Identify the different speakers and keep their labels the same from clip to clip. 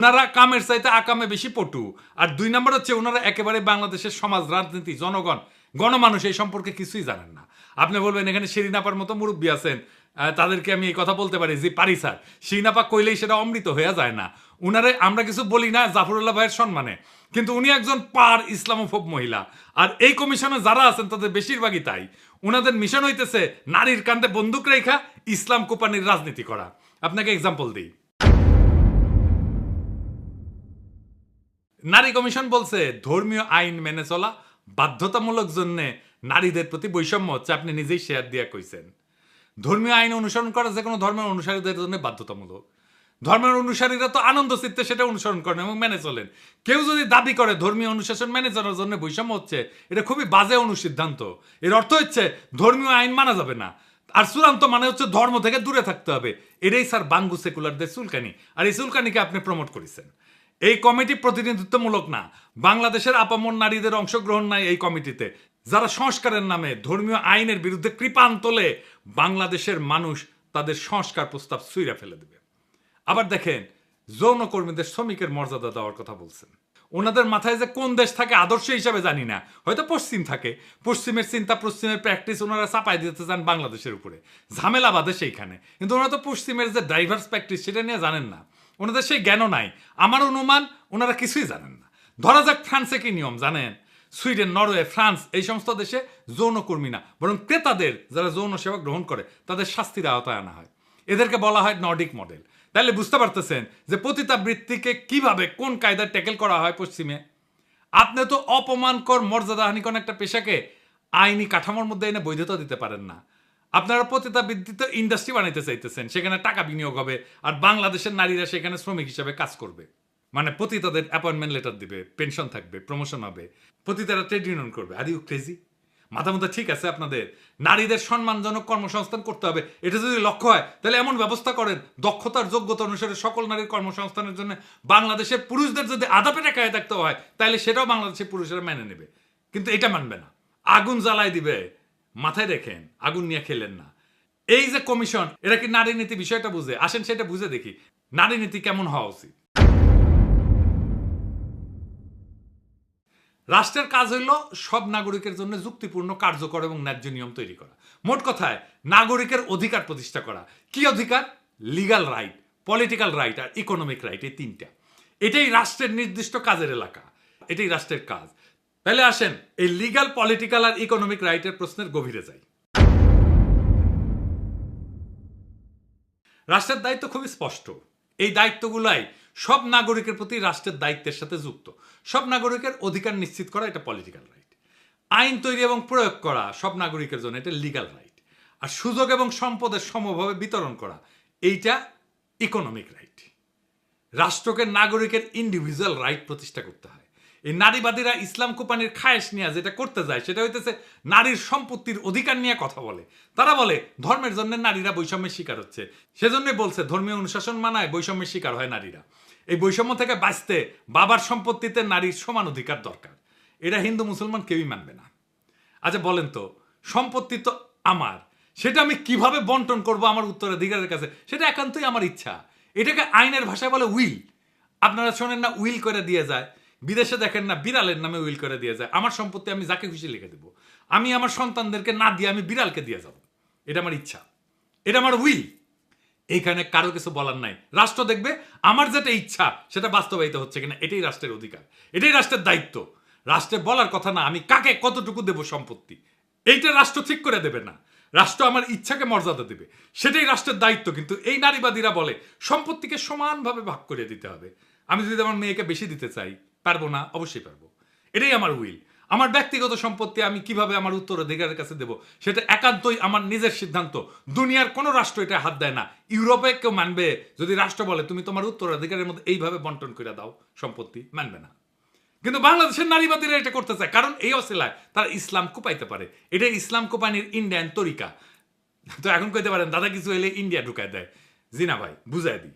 Speaker 1: ওনারা কামের চাইতে আকামে বেশি পটু। আর দুই নম্বর হচ্ছে ওনারা একেবারে বাংলাদেশের সমাজ, রাজনীতি, জনগণ, গণমানুষ, এই সম্পর্কে কিছুই জানেন না। আপনি বলবেন, এখানে শিরিনাপার মতো মুরব্বী আছেন তাদেরকে আমি এই কথা বলতে পারি যে, পারি স্যার, শিরিনাপা কইলেই সেটা অমৃত হয়ে যায় না। উনারে আমরা কিছু বলি না, জাফরুল্লাহ ভাইয়ের সম্মানে। কিন্তু উনি একজন পার ইসলামোফোব মহিলা। আর এই কমিশনে যারা আছেন, তাদের বেশিরভাগই তাই। উনাদের মিশন হইতেছে, নারীর কান্দে বন্দুক রেখা, ইসলাম কোপানির রাজনীতি করা। আপনাকে এক্সাম্পল দিই। নারী কমিশন বলছে, ধর্মীয় আইন মেনে চলা বাধ্যতামূলক জন্য নারীদের প্রতি বৈষম্য হচ্ছে, আপনি নিজেই শেয়ার দিয়া কইছেন। ধর্মীয় আইন অনুসরণ করা যে কোনো ধর্মের অনুসারীদের জন্য বাধ্যতামূলক। ধর্মের অনুসারীরা তো আনন্দ চিত্তে সেটা অনুসরণ করেন এবং মেনে চলেন। কেউ যদি দাবি করে ধর্মীয় অনুশাসন মেনে চলার জন্য বৈষম্য হচ্ছে, এটা খুবই বাজে অনুসিদ্ধান্ত। এর অর্থ হচ্ছে, ধর্মীয় আইন মানা যাবে না। আর চূড়ান্ত মানে হচ্ছে ধর্ম থেকে দূরে থাকতে হবে। এটাই স্যার বাঙ্গু সেকুলারদের চুলকানি। আর এই চুলকানিকে আপনি প্রমোট করেছেন। এই কমিটি প্রতিনিধিত্বমূলক না। বাংলাদেশের আপামর নারীদের অংশগ্রহণ নাই এই কমিটিতে। যারা সংস্কারের নামে ধর্মীয় আইনের বিরুদ্ধে কৃপান তোলে, বাংলাদেশের মানুষ তাদের সংস্কার প্রস্তাব সুইরা ফেলে দেবে। আবার দেখেন, যৌনকর্মীদের শ্রমিকের মর্যাদা দেওয়ার কথা বলছেন। ওনাদের মাথায় যে কোন দেশ থাকে আদর্শ হিসাবে জানি না। হয়তো পশ্চিম থাকে। পশ্চিমের চিন্তা, পশ্চিমের প্র্যাকটিস ওনারা চাপাই দিতে চান বাংলাদেশের উপরে। ঝামেলা বাদে সেইখানে। কিন্তু ওনারা তো পশ্চিমের যে ডাইভার্স প্র্যাকটিস সেটা নিয়ে জানেন না। ওনাদের সেই জ্ঞানও নাই। আমার অনুমান, ওনারা কিছুই জানেন না। ধরা যাক ফ্রান্সে কি নিয়ম, জানেন? সুইডেন, নরওয়ে, ফ্রান্স, এই সমস্ত দেশে যৌনকর্মী না। বরং ক্রেতাদের, যারা যৌন সেবা গ্রহণ করে, তাদের শাস্তির আওতায় আনা হয়। এদেরকে বলা হয় নর্ডিক মডেল। তাহলে বুঝতে পারতেছেন যে পতিতাবৃত্তিকে কীভাবে কোন কায়দায় ট্যাকেল করা হয় পশ্চিমে? আপনি তো অপমানকর মর্যাদাহানিকর একটা পেশাকে আইনি কাঠামোর মধ্যে এনে বৈধতা দিতে পারেন না। আপনারা পতিতাবৃত্তিতে ইন্ডাস্ট্রি বানাইতে চাইতেছেন, সেখানে টাকা বিনিয়োগ হবে, আর বাংলাদেশের নারীরা সেখানে শ্রমিক হিসেবে কাজ করবে। মানে পতিতাদের অ্যাপয়েন্টমেন্ট লেটার দিবে পেনশন থাকবে প্রমোশন হবে, পতিতারা ট্রেড ইউনিয়ন করবে। আর ইউ ক্রেজি মাথা মধ্যে ঠিক আছে আপনাদের? নারীদের সম্মানজনক কর্মসংস্থান করতে হবে। এটা যদি লক্ষ্য হয়, তাহলে এমন ব্যবস্থা করেন, দক্ষতার যোগ্যতা অনুসারে সকল নারীর কর্মসংস্থানের জন্য বাংলাদেশের পুরুষদের যদি আধা পেটে খায় থাকতে হয়, তাহলে সেটাও বাংলাদেশের পুরুষেরা মেনে নেবে। কিন্তু এটা মানবে না। আগুন জ্বালায় দিবে। মাথায় রেখেন আগুন নিয়ে খেলেন না। এই যে কমিশন, এরা কি নারী নীতি বিষয়টা বুঝে? আসেন সেটা বুঝে দেখি। নারী নীতি কেমন হওয়া উচিত? রাষ্ট্রের কাজ হইল সব নাগরিকের জন্য যুক্তিপূর্ণ, কার্যকর এবং ন্যায্য নিয়ম তৈরি করা। মোট কথায়, নাগরিকের অধিকার প্রতিষ্ঠা করা। কি অধিকার? লিগাল রাইট, পলিটিক্যাল রাইট আর ইকোনমিক রাইট, এই তিনটা। এটাই রাষ্ট্রের নির্দিষ্ট কাজের এলাকা। এটাই রাষ্ট্রের কাজ। তাহলে আসেন, এই লিগাল পলিটিক্যাল আর ইকোনমিক রাইটের প্রশ্নের গভীরে যাই। রাষ্ট্রের দায়িত্ব খুবই স্পষ্ট। এই দায়িত্বগুলাই সব নাগরিকের প্রতি রাষ্ট্রের দায়িত্বের সাথে যুক্ত। সব নাগরিকের অধিকার নিশ্চিত করা এটা পলিটিক্যাল রাইট আইন তৈরি এবং প্রয়োগ করা সব নাগরিকের জন্য এটা লিগাল রাইট আর সুযোগ এবং সম্পদের সমভাবে বিতরণ করা, এইটা ইকোনমিক রাইট রাষ্ট্রকে নাগরিকের ইন্ডিভিজুয়াল রাইট প্রতিষ্ঠা করতে হয়। এই নারীবাদীরা ইসলাম কোম্পানির খায়েশ নিয়ে যেটা করতে যায়, সেটা হইতেছে নারীর সম্পত্তির অধিকার নিয়ে কথা বলে। তারা বলে, ধর্মের জন্য নারীরা বৈষম্যের শিকার হচ্ছে। সেজন্যই বলছে, ধর্মীয় অনুশাসন মানায় বৈষম্যের শিকার হয় নারীরা। এই বৈষম্য থেকে বাঁচতে বাবার সম্পত্তিতে নারীর সমান অধিকার দরকার। এটা হিন্দু, মুসলমান কেউই মানবে না। আচ্ছা বলেন তো, সম্পত্তি তো আমার। সেটা আমি কীভাবে বন্টন করব আমার উত্তরাধিকারের কাছে? সেটা একান্তই আমার ইচ্ছা। এটাকে আইনের ভাষায় বলে উইল। আপনারা শোনেন না, উইল করে দিয়ে যায়। বিদেশে দেখেন না, বিড়ালের নামে উইল করে দিয়ে যায়। আমার সম্পত্তি আমি যাকে খুশি লিখে দেবো। আমি আমার সন্তানদেরকে না দিয়ে আমি বিড়ালকে দিয়ে যাব। এটা আমার ইচ্ছা। এটা আমার উইল। এইখানে কারও কিছু বলার নাই। রাষ্ট্র দেখবে, আমার যেটা ইচ্ছা, সেটা বাস্তবায়িত হচ্ছে কিনা, এটাই রাষ্ট্রের অধিকার। এটাই রাষ্ট্রের দায়িত্ব। রাষ্ট্রে বলার কথা না, আমি কাকে কতটুকু দেব সম্পত্তি? এইটা রাষ্ট্র ঠিক করে দেবে না। রাষ্ট্র আমার ইচ্ছাকে মর্যাদা দেবে। সেটাই রাষ্ট্রের দায়িত্ব। কিন্তু এই নারীবাদীরা বলে, সম্পত্তিকে সমানভাবে ভাগ করে দিতে হবে। আমি যদি আমার মেয়েকে বেশি দিতে চাই পারব না? অবশ্যই পারব। এটাই আমার উইল আমার ব্যক্তিগত সম্পত্তি আমি কীভাবে আমার উত্তরাধিকারের কাছে দেব? সেটা একান্তই আমার নিজের সিদ্ধান্ত। দুনিয়ার কোনো রাষ্ট্র এটা হাত দেয় না। ইউরোপে কেউ মানবে? যদি রাষ্ট্র বলে, তুমি তোমার উত্তরাধিকারের মধ্যে এইভাবে বন্টন করে দাও, সম্পত্তি মানবে না। কিন্তু বাংলাদেশের নারীবাদীরা এটা করতে চায়। কারণ এই অসিলায় তারা ইসলাম কোপাইতে পারে। এটা ইসলাম কোপানির ইন্ডিয়ান তরিকা। তো এখন কইতে পারেন, দাদা, কিছু এলে ইন্ডিয়া ঢুকায় দেয়। জিনা ভাই বুঝাই দিই।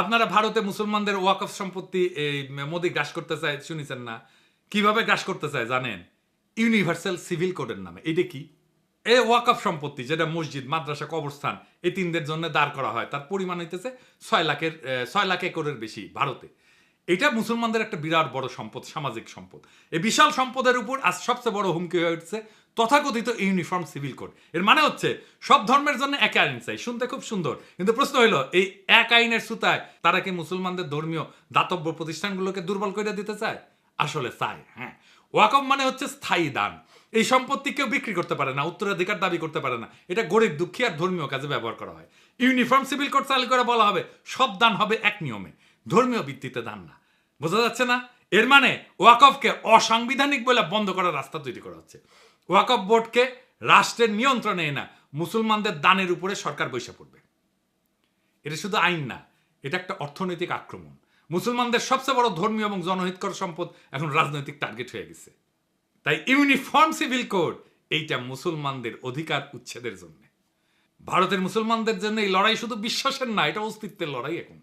Speaker 1: আপনারা ভারতে মুসলমানদের ওয়াকফ সম্পত্তি, এই মোদি গ্রাস করতে চায়, শুনেছেন না? কীভাবে গ্রাস করতে চায় জানেন? ইউনিভার্সাল সিভিল কোডের নামে। এটা কি? এই ওয়াকফ সম্পত্তি, যেটা মসজিদ, মাদ্রাসা, কবরস্থান, এই তিনদের জন্য দাঁড় করা হয়। তার পরিমাণ হইতেছে ছয় লাখের ছয় লাখ একরের বেশি ভারতে। এটা মুসলমানদের একটা বিরাট বড় সম্পদ, সামাজিক সম্পদ। এই বিশাল সম্পদের উপর আজ সবচেয়ে বড় হুমকি হয়ে উঠছে তথাকথিত ইউনিফর্ম সিভিল কোড। এর মানে হচ্ছে, সব ধর্মের জন্য এক আইন চাই। শুনতে খুব সুন্দর। কিন্তু প্রশ্ন হলো এই এক আইনের সুতায় তারা কি মুসলমানদের ধর্মীয় দাতব্য প্রতিষ্ঠানগুলোকে দুর্বল করে দিতে চায়? আসলে চায় হ্যাঁ। ওয়াকফ মানে হচ্ছে স্থায়ী দান। এই সম্পত্তি কেউ বিক্রি করতে পারে না, উত্তরাধিকার দাবি করতে পারে না। এটা গরিব দুঃখী আর ধর্মীয় কাজে ব্যবহার করা হয়। ইউনিফর্ম সিভিল কোড চালু করে বলা হবে, সব দান হবে এক নিয়মে। ধর্মীয় ভিত্তিতে দান না। বোঝা যাচ্ছে না? এর মানে ওয়াকফকে অসাংবিধানিক বলে বন্ধ করার রাস্তা তৈরি করা হচ্ছে। ওয়াকফ বোর্ডকে রাষ্ট্রের নিয়ন্ত্রণে না মুসলমানদের দানের উপরে সরকার বৈশা পড়বে। এটা শুধু আইন না, এটা একটা অর্থনৈতিক আক্রমণ। মুসলমানদের সবচেয়ে বড় ধর্মীয় এবং জনহিতকর সম্পদ এখন রাজনৈতিক টার্গেট হয়ে গেছে। তাই ইউনিফর্ম সিভিল কোড, এইটা মুসলমানদের অধিকার উচ্ছেদের জন্য। ভারতের মুসলমানদের জন্য এই লড়াই শুধু বিশ্বাসের না, এটা অস্তিত্বের লড়াই এখন।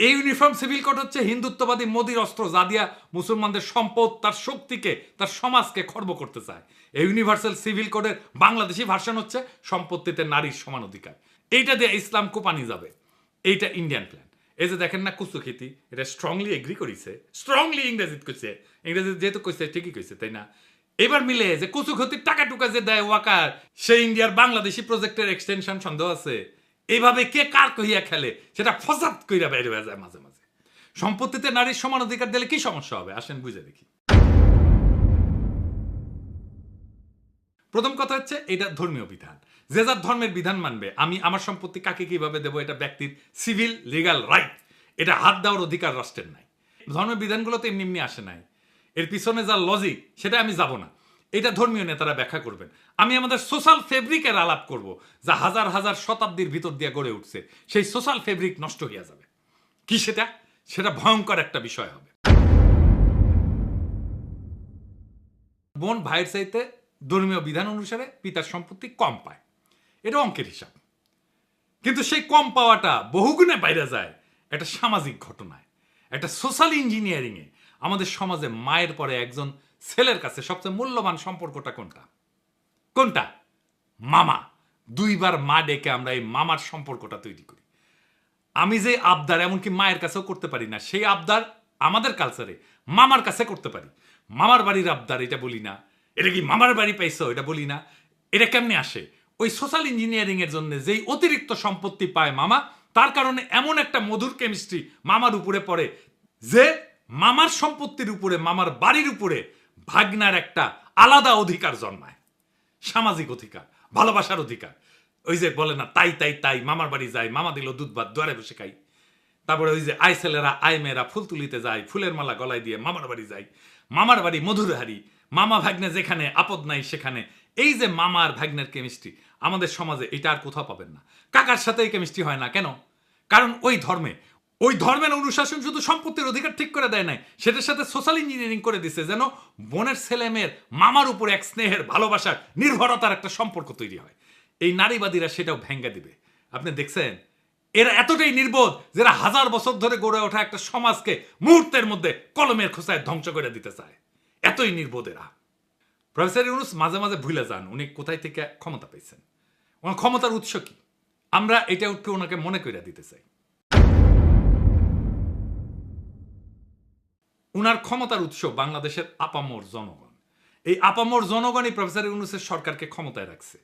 Speaker 1: এই ইউনিফর্ম সিভিল কোড হচ্ছে হিন্দুত্ববাদী মোদির অস্ত্র যা দিয়া মুসলমানদের সম্পদ, তার শক্তিকে, তার সমাজকে খর্ব করতে চায়। এই ইউনিভার্সাল সিভিল কোডের বাংলাদেশি ভার্সন হচ্ছে সম্পত্তিতে নারীর সমান অধিকার। এইটা দিয়ে ইসলাম কোপানি যাবে। এইটা ইন্ডিয়ান প্ল্যান এই যে দেখেন না কুসুখিতি এটা স্ট্রংলি এগ্রি করিছে স্ট্রংলি ইংরেজিত কইছে। ইংরেজি যেহেতু কইছে, ঠিকই কইছে, তাই না? এবার মিলে যে কুচুক্ষতির টাকা টুকা যে দেয় ওয়াকার সে ইন্ডিয়ার বাংলাদেশি প্রজেক্টের এক্সটেনশন সন্দেহ আছে। এইভাবে কে কার কহিয়া খেলে, সেটা ফসাদ কইরা বাইরে হয়ে যায় মাঝে মাঝে। সম্পত্তিতে নারীর সমান অধিকার দিলে কি সমস্যা হবে? আসেন, বুঝে দেখি। প্রথম কথা হচ্ছে এটা ধর্মীয় বিধান। যে যার ধর্মের বিধান মানবে, আমি আমার সম্পত্তি কাকে কীভাবে দেবো, এটা ব্যক্তির সিভিল, লিগাল রাইট। এটা হাত দেওয়ার অধিকার রাষ্ট্রের নাই। ধর্মের বিধানগুলো তো এমনি এমনি আসে নাই। এর পিছনে যা লজিক সেটা আমি যাব না। এটা ধর্মীয় নেতারা ব্যাখ্যা করবেন। আমি আমাদের সোশ্যাল ফেব্রিকের আলাপ করব, যা হাজার হাজার শতাব্দীর ভিতর দিয়ে গড়ে উঠছে। সেই সোশ্যাল ফেব্রিক নষ্ট হয়ে যাবে। কি সেটা? সেটা ভয়ঙ্কর একটা বিষয় হবে। বোন ভাইয়ের চাইতে ধর্মীয় বিধান অনুসারে পিতার সম্পত্তি কম পায়। এটা অঙ্কের হিসাব। কিন্তু সেই কম পাওয়াটা বহুগুণে বাইরে যায়। একটা সামাজিক ঘটনায়। একটা সোশ্যাল ইঞ্জিনিয়ারিংয়ে আমাদের সমাজে মায়ের পরে একজন ছেলের কাছে সবচেয়ে মূল্যবান সম্পর্কটা কোনটা? কোনটা? মামা। দুইবার মা ডেকে আমরা এই মামার সম্পর্কটা তৈরি করি। আমি যে আবদার এমনকি মায়ের কাছেও করতে পারি না, সেই আবদার আমাদের কালচারে মামার কাছে করতে পারি। মামার বাড়ির আবদার, এটা বলি না। এটা কি মামার বাড়ি পাইছো? এটা বলি না। এটা কেমনে আসে? ওই সোশ্যাল ইঞ্জিনিয়ারিং এর জন্য যেই অতিরিক্ত সম্পত্তি পায় মামা, তার কারণে এমন একটা মধুর কেমিস্ট্রি মামার উপরে পড়ে যে মামার সম্পত্তির উপরে, মামার বাড়ির উপরে ভাগনার একটা আলাদা অধিকার জন্মায়। সামাজিক অধিকার, ভালোবাসার অধিকার। ওই যে বলে না, তাই তাই তাই, মামার বাড়ি যায় মামা দিল দুধ ভাত, দুয়ারে বসে খাই। তারপরে ওই যে আই ছেলেরা আই মেয়েরা, ফুল তুলিতে যায়, ফুলের মালা গলায় দিয়ে মামার বাড়ি যায় মামার বাড়ি মধুরহারি মামা ভাগ্নে যেখানে, আপদ নাই সেখানে। এই যে মামা আর ভাগ্নের কেমিস্ট্রি আমাদের সমাজে এটা আর কোথাও পাবেন না। কাকার সাথে এই কেমিস্ট্রি হয় না, কেন? কারণ ওই ধর্মে ওই ধর্মের অনুশাসন শুধু সম্পত্তির অধিকার ঠিক করে দেয় নাই, সেটার সাথে সোশ্যাল ইঞ্জিনিয়ারিং করে দিছে, যেন বোনের ছেলে মেয়ের মামার উপর এক স্নেহের ভালোবাসার নির্ভরতার একটা সম্পর্ক তৈরি হয়। এই নারীবাদীরা সেটাও ভেঙ্গা দিবে। আপনি দেখছেন? এরা এতটাই নির্বোধ যারা হাজার বছর ধরে গড়ে ওঠা একটা সমাজকে মুহূর্তের মধ্যে কলমের খোসায় ধ্বংস করে দিতে চায়। এতই নির্বোধ এরা। প্রফেসর ইউনুস মাঝে মাঝে ভুলে যান, উনি কোথায় থেকে ক্ষমতা পেয়েছেন ওনার ক্ষমতার উৎস কি? আমরা এটা উঠকে ওনাকে মনে করে দিতে চাই। উনার ক্ষমতার উৎস বাংলাদেশের আপামর জনগণ। এই আপামর জনগণই প্রফেসর ইউনুসের সরকারকে ক্ষমতায় রাখছে।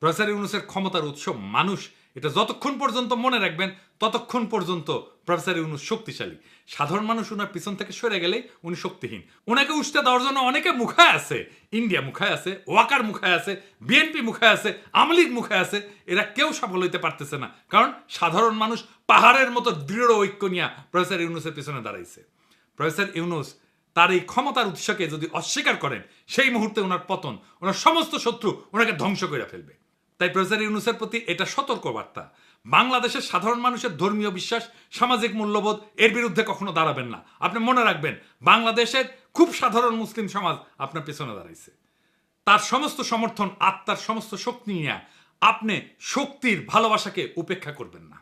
Speaker 1: প্রফেসর ইউনুসের ক্ষমতার উৎস মানুষ। এটা যতক্ষণ পর্যন্ত মনে রাখবেন, ততক্ষণ পর্যন্ত প্রফেসর ইউনুস শক্তিশালী। সাধারণ মানুষ উনার পিছন থেকে সরে গেলে উনি শক্তিহীন। ওনাকে উষ্টা দেওয়ার জন্য অনেকে মুখায় আছে। ইন্ডিয়া মুখায় আছে, ওয়াকার মুখায় আছে, বিএনপি মুখায় আছে আমলিগ মুখায় আছে। এরা কেউ সফল হইতে পারতেছে না। কারণ সাধারণ মানুষ পাহাড়ের মতো দৃঢ় ঐক্য নিয়ে প্রফেসর ইউনুসের পিছনে দাঁড়াইছে। প্রফেসর ইউনুস, তার এই ক্ষমতার উৎসকে যদি অস্বীকার করেন, সেই মুহূর্তে ওনার পতন, ওনার সমস্ত শত্রু ওনাকে ধ্বংস করে ফেলবে। তাই প্রফেসর ইউনুসের প্রতি এটা সতর্ক বার্তা বাংলাদেশের সাধারণ মানুষের ধর্মীয় বিশ্বাস, সামাজিক মূল্যবোধ, এর বিরুদ্ধে কখনো দাঁড়াবেন না। আপনি মনে রাখবেন, বাংলাদেশের খুব সাধারণ মুসলিম সমাজ আপনার পেছনে দাঁড়াইছে। তার সমস্ত সমর্থন, আত্মার সমস্ত শক্তি নিয়ে আপনি শক্তির ভালোবাসাকে উপেক্ষা করবেন না।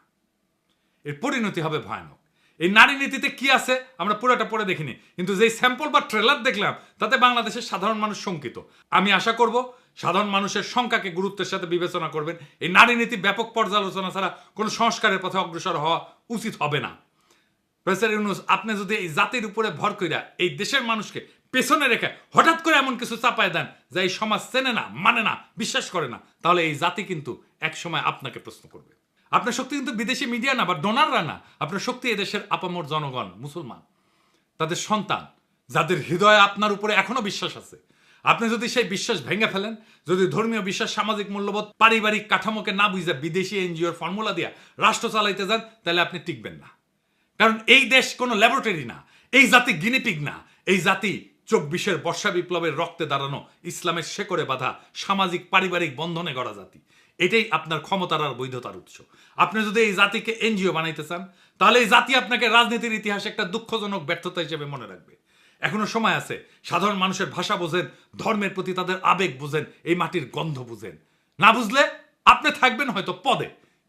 Speaker 1: এর পরিণতি হবে ভয়ানক। এই নারী নীতিতে কি আছে, আমরা পুরোটা পড়ে দেখিনি। কিন্তু যেই স্যাম্পল বা ট্রেলার দেখলাম, তাতে বাংলাদেশের সাধারণ মানুষ শঙ্কিত। আমি আশা করব, সাধারণ মানুষের সংখ্যাকে গুরুত্বের সাথে বিবেচনা করবেন। এই নারী নীতি ব্যাপক পর্যালোচনা ছাড়া কোনো সংস্কারের পথে অগ্রসর হওয়া উচিত হবে না। প্রফেসর ইউনুস, আপনি যদি এই জাতির উপরে ভর কইরা এই দেশের মানুষকে পেছনে রেখে হঠাৎ করে এমন কিছু চাপায় দেন, যা এই সমাজ চেনে না মানে না, বিশ্বাস করে না, তাহলে এই জাতি কিন্তু এক সময় আপনাকে প্রশ্ন করবে। আপনার শক্তি কিন্তু বিদেশি মিডিয়া না বা ডোনাররা না। আপনার শক্তি এদেশের আপামর জনগণ, মুসলমান, তাদের সন্তান, যাদের হৃদয়ে আপনার উপরে এখনও বিশ্বাস আছে। আপনি যদি সেই বিশ্বাস ভেঙে ফেলেন, যদি ধর্মীয় বিশ্বাস, সামাজিক মূল্যবোধ, পারিবারিক কাঠামোকে না বুঝে বিদেশি এনজিওর ফর্মুলা দিয়া রাষ্ট্র চালাইতে যান, তাহলে আপনি টিকবেন না। কারণ এই দেশ কোনো ল্যাবরেটরি না, এই জাতি গিনিপিগ না, এই জাতি চব্বিশের বর্ষা বিপ্লবের রক্তে দাঁড়ানো ইসলামের শেকড়ে বাঁধা সামাজিক, পারিবারিক বন্ধনে গড়া জাতি। এটাই আপনার ক্ষমতার আর বৈধতার উৎস। আপনি যদি এই জাতিকে এনজিও বানাইতে চান, তাহলে এই জাতি আপনাকে রাজনীতির ইতিহাসে একটা দুঃখজনক ব্যর্থতা হিসেবে মনে রাখবে। এখনও সময় আছে, সাধারণ মানুষের ভাষা বোঝেন, ধর্মের প্রতি তাদের আবেগ বুঝেন, এই মাটির গন্ধ বুঝেন। না বুঝলে আপনি থাকবেন হয়তো পদে,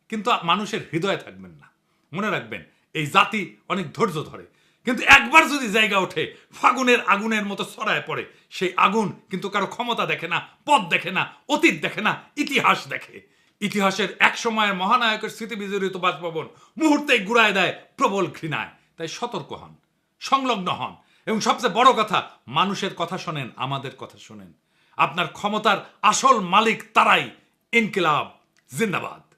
Speaker 1: কিন্তু মানুষের হৃদয়ে থাকবেন না। মনে রাখবেন, এই জাতি অনেক ধৈর্য ধরে কিন্তু একবার যদি জায়গা ওঠে, ফাগুনের আগুনের মতো ছড়ায় পড়ে, সেই আগুন কিন্তু কারও ক্ষমতা দেখে না, পথ দেখে না, অতীত দেখে না, ইতিহাস দেখে। ইতিহাসের এক সময়ের মহানায়কের স্মৃতি বিজড়িত বাসভবন মুহূর্তেই গুড়ায় দেয় প্রবল ঘৃণায়। তাই সতর্ক হন, সংলগ্ন হন এবং সবচেয়ে বড় কথা, মানুষের কথা শোনেন, আমাদের কথা শোনেন। আপনার ক্ষমতার আসল মালিক তারাই ইনকিলাব, জিন্দাবাদ।